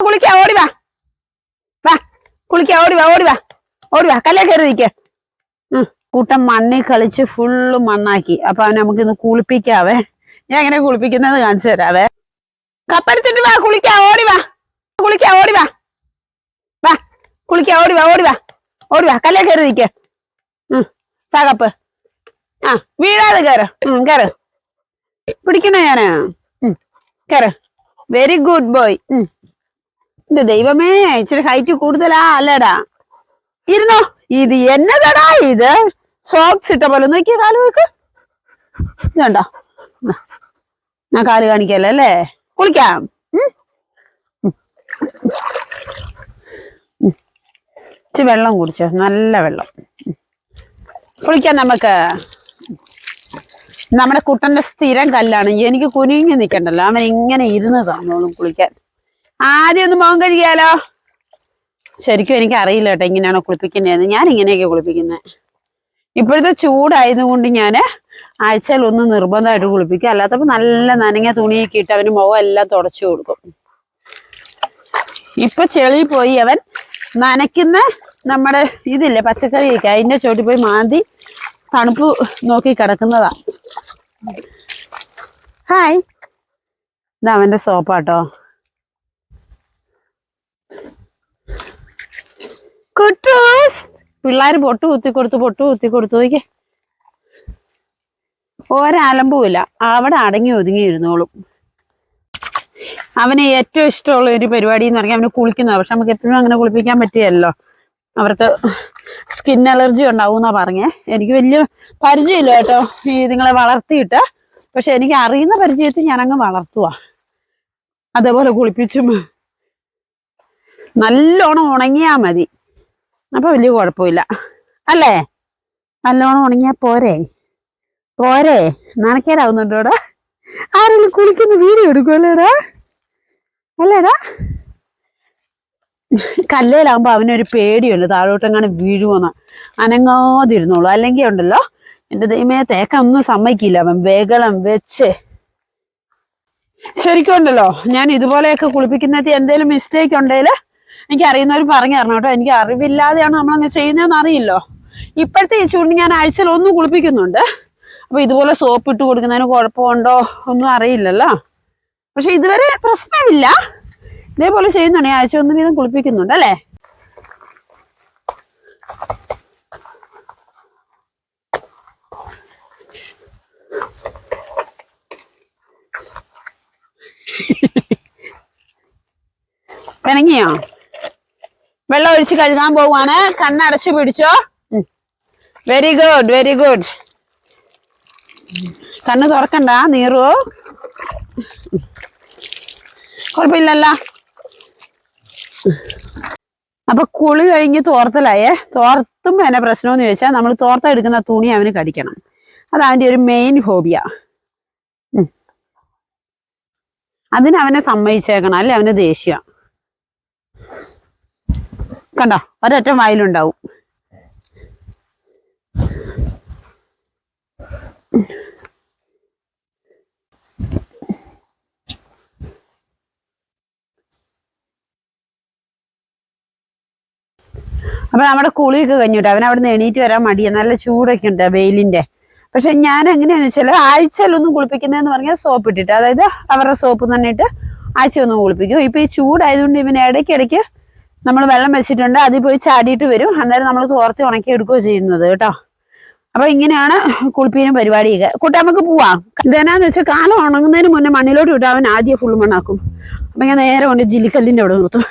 കുളിക്കാ ഓടി വാ. വാ കുളിക്കാ ഓടി വാ ഓടി വാ. ഓടി വാ കല്ലേ കയറി നിൽക്ക കൂട്ടം മണ്ണിൽ കളിച്ച് ഫുള്ള് മണ്ണാക്കി. അപ്പൊ അവനെ നമുക്ക് ഇന്ന് കുളിപ്പിക്കാവേ. ഞാൻ എങ്ങനെ കുളിപ്പിക്കുന്നത് കാണിച്ചു തരാവേ. കപ്പെടുത്തിട്ട് വാ കുളിക്കാ ഓടി വാ. കുളിക്കാ ഓടി വാ. വാ കുളിക്കാ ഓടി വാ ഓടി വാ. ഓടി വാ കല്ലേ കയറി നിൽക്ക തകപ്പ് ആ വീഴാതെ കയറ്. കയറ. പിടിക്കണോ ഞാൻ? കയറ്. വെരി ഗുഡ് ബോയ് എന്റെ ദൈവമേ ഇച്ചിരി ഹൈറ്റ് കൂടുതലാ അല്ലടാ? ഇരുന്നോ? ഇത് എന്നതടാ ഇത്? സോക്സ് ഇട്ട പോലെ നോക്കിയ കാൽ വെക്ക് ഇതുണ്ടോ ഞാൻ കാൽ കാണിക്കല്ലേ അല്ലേ? കുളിക്കാം. ഇച്ചിരി വെള്ളം കുടിച്ചോ നല്ല വെള്ളം. കുളിക്കാം നമുക്ക്. നമ്മുടെ കുട്ടന്റെ സ്ഥിരം കല്ലാണ്. എനിക്ക് കുനിഞ്ഞു നിൽക്കണ്ടല്ലോ അവൻ ഇങ്ങനെ ഇരുന്ന് തന്നോളും കുളിക്കാൻ. ആദ്യം ഒന്ന് മുഖം കഴുകിയാലോ ശരിക്കും എനിക്ക് അറിയില്ല കേട്ടോ ഇങ്ങനെയാണോ കുളിപ്പിക്കുന്നതെന്ന്. ഞാൻ ഇങ്ങനെയൊക്കെ കുളിപ്പിക്കുന്നത് ഇപ്പോഴത്തെ ചൂടായതുകൊണ്ട് ഞാൻ ആഴ്ചയിൽ ഒന്ന് നിർബന്ധമായിട്ട് കുളിപ്പിക്കും. അല്ലാത്തപ്പോൾ നല്ല നനഞ്ഞ തുണിയൊക്കെ ഇട്ട് അവന് മുഖം എല്ലാം തുടച്ചു കൊടുക്കും. ഇപ്പൊ ചെളി പോയി അവൻ നനയ്ക്കുന്ന നമ്മുടെ ഇതില്ലേ പച്ചക്കറിയൊക്കെ അതിന്റെ ചോട്ടിൽ പോയി മാന്തി തണുപ്പ് നോക്കി കിടക്കുന്നതാ. ഹായ്. ഇത് സോപ്പാട്ടോ. കുട്ടൂസ് പിള്ളേർ പൊട്ട് കുത്തി കൊടുത്ത് പൊട്ട് കുത്തി കൊടുത്തു. നോക്കിയേ. ഒരലമ്പുമില്ല. അവിടെ അടങ്ങി ഒതുങ്ങി ഇരുന്നോളും. അവന് ഏറ്റവും ഇഷ്ടമുള്ള ഒരു പരിപാടി എന്ന് പറഞ്ഞാൽ അവന് കുളിക്കുന്നത്. പക്ഷെ നമുക്ക് എപ്പോഴും അങ്ങനെ കുളിപ്പിക്കാൻ പറ്റിയല്ലോ. അവർക്ക് സ്കിൻ അലർജി ഉണ്ടാവും എന്നാ പറഞ്ഞേ. എനിക്ക് വലിയ പരിചയമില്ല കേട്ടോ. ഈ നിങ്ങളെ വളർത്തിയിട്ട്. പക്ഷെ എനിക്ക് അറിയുന്ന പരിചയത്തിൽ ഞാനങ്ങ് വളർത്തുക അതേപോലെ കുളിപ്പിച്ചും. നല്ലോണം ഉണങ്ങിയാ മതി. അപ്പൊ വലിയ കുഴപ്പമില്ല. അല്ലേ? നല്ലോണം ഉണങ്ങിയാ പോരെ. പോരെ. നനക്കേടാവുന്നുണ്ടോടാ ആരെങ്കിലും കുളിക്കുന്ന വീഡിയോ എടുക്കുമല്ലേടാ അല്ലേടാ? കല്ലേലാകുമ്പോ അവനൊരു പേടിയുണ്ട്. താഴോട്ടെങ്ങാനും വീഴുമെന്ന് അനങ്ങാതിരുന്നോളൂ. അല്ലെങ്കിൽ ഉണ്ടല്ലോ എന്റെ ദൈവമേ തേക്കൊന്നും സമ്മതിക്കില്ല അവൻ വേഗളം വെച്ച്. ശരിക്കും ഉണ്ടല്ലോ ഞാൻ ഇതുപോലെയൊക്കെ കുളിപ്പിക്കുന്നതിൽ എന്തെങ്കിലും മിസ്റ്റേക്ക് ഉണ്ടെങ്കിൽ എനിക്ക് അറിയുന്നവർ പറഞ്ഞു തരണം കേട്ടോ. എനിക്ക് അറിവില്ലാതെയാണ് നമ്മളങ്ങനെ ചെയ്യുന്നതെന്ന് അറിയില്ലോ. ഇപ്പോഴത്തെ ഈ ഞാൻ ആഴ്ചയിൽ ഒന്ന് കുളിപ്പിക്കുന്നുണ്ട്. അപ്പൊ ഇതുപോലെ സോപ്പ് ഇട്ട് കൊടുക്കുന്നതിന് കുഴപ്പമുണ്ടോ ഒന്നും അറിയില്ലല്ലോ. പക്ഷെ ഇതുവരെ പ്രശ്നമില്ല. ഇതേപോലെ ചെയ്യുന്നുണ്ട്. ആഴ്ച ഒന്ന് വീതം കുളിപ്പിക്കുന്നുണ്ട് അല്ലേ? പിണങ്ങിയോ വെള്ളം ഒഴിച്ച് കഴുകാൻ പോവാണ് കണ്ണടച്ചു പിടിച്ചോ. വെരി ഗുഡ് വെരി ഗുഡ് കണ്ണ് തുറക്കണ്ട നീറു. കുഴപ്പമില്ലല്ലോ. അപ്പൊ കുളി കഴിഞ്ഞ് തോർത്തലായേ. തോർത്തും എന്നെ പ്രശ്നമെന്ന് ചോദിച്ചാൽ നമ്മൾ തോർത്ത എടുക്കുന്ന തുണി അവന് കടിക്കണം. അത് അവന്റെ ഒരു മെയിൻ ഹോബിയാ അതിനവനെ സമ്മതിച്ചേക്കണം അല്ലെ? അവന് ദേഷ്യ. കണ്ടോ? ഒരൊറ്റ വായിലുണ്ടാവും അപ്പൊ നമ്മുടെ കുളിയൊക്കെ കഴിഞ്ഞിട്ട് അവൻ അവിടെ നിന്ന് എണീറ്റ് വരാൻ മടിയാ. നല്ല ചൂടൊക്കെ ഉണ്ട് വെയിലിന്റെ. പക്ഷെ ഞാൻ എങ്ങനെയാന്ന് വെച്ചാൽ ആഴ്ചയിലൊന്നും കുളിപ്പിക്കുന്നതെന്ന് പറഞ്ഞാൽ സോപ്പ് ഇട്ടിട്ട് അതായത് അവരുടെ സോപ്പ് തന്നെ ഇട്ട് ആഴ്ച ഒന്ന് കുളിപ്പിക്കും. ഇപ്പൊ ഈ ചൂടായതുകൊണ്ട് ഇവന് ഇടയ്ക്കിടയ്ക്ക് നമ്മൾ വെള്ളം വെച്ചിട്ടുണ്ട് അതിൽ പോയി ചാടിയിട്ട് വരും. അന്നേരം നമ്മൾ തോർത്തി ഉണക്കി എടുക്കുകയോ ചെയ്യുന്നത് കേട്ടോ. അപ്പൊ ഇങ്ങനെയാണ് കുളിപ്പീനും പരിപാടിയൊക്കെ. കൂട്ടാ നമുക്ക് പോവാം. ഇതെന്നാന്ന് വെച്ചാൽ കാലം ഉണങ്ങുന്നതിന് മുന്നേ മണ്ണിലോട്ട് വിട്ടാൻ ആദ്യം ഫുൾ മണ്ണാക്കും. അപ്പൊ ഞാൻ നേരെ കൊണ്ട് ജില്ലിക്കല്ലിന്റെ അവിടെ നിർത്തും.